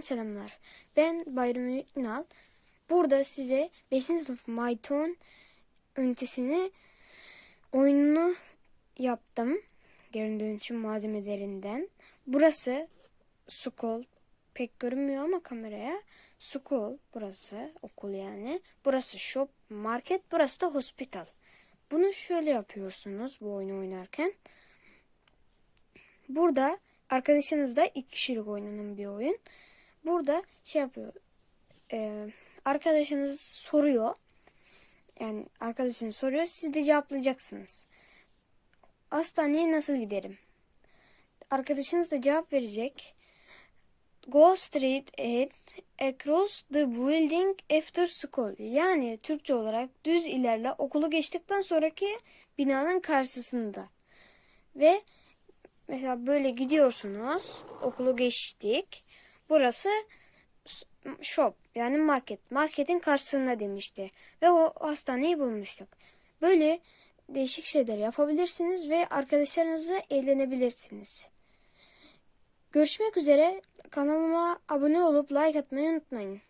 selamlar. Ben Bayram Ünal. Burada size 5. sınıf Mayton ünitesini oyununu yaptım. Geri dönüşüm malzemelerinden. Burası Skol. Pek görünmüyor ama kameraya. Skol burası okul yani. Burası shop, market, burası da hospital. Bunu şöyle yapıyorsunuz bu oyunu oynarken. Burada arkadaşınızla iki kişilik oynanan bir oyun. Burada şey yapıyor. e, arkadaşınız soruyor. Yani arkadaşınız soruyor. Siz de cevaplayacaksınız. Hastaneye nasıl giderim? Arkadaşınız da cevap verecek. Go straight ahead across the building after school. Yani Türkçe olarak düz ilerle okulu geçtikten sonraki binanın karşısında. Ve Mesela böyle gidiyorsunuz. Okulu geçtik. Burası shop yani market. Marketin karşısında demişti. Ve o hastaneyi bulmuştuk. Böyle değişik şeyler yapabilirsiniz ve arkadaşlarınızla eğlenebilirsiniz. Görüşmek üzere. Kanalıma abone olup like atmayı unutmayın.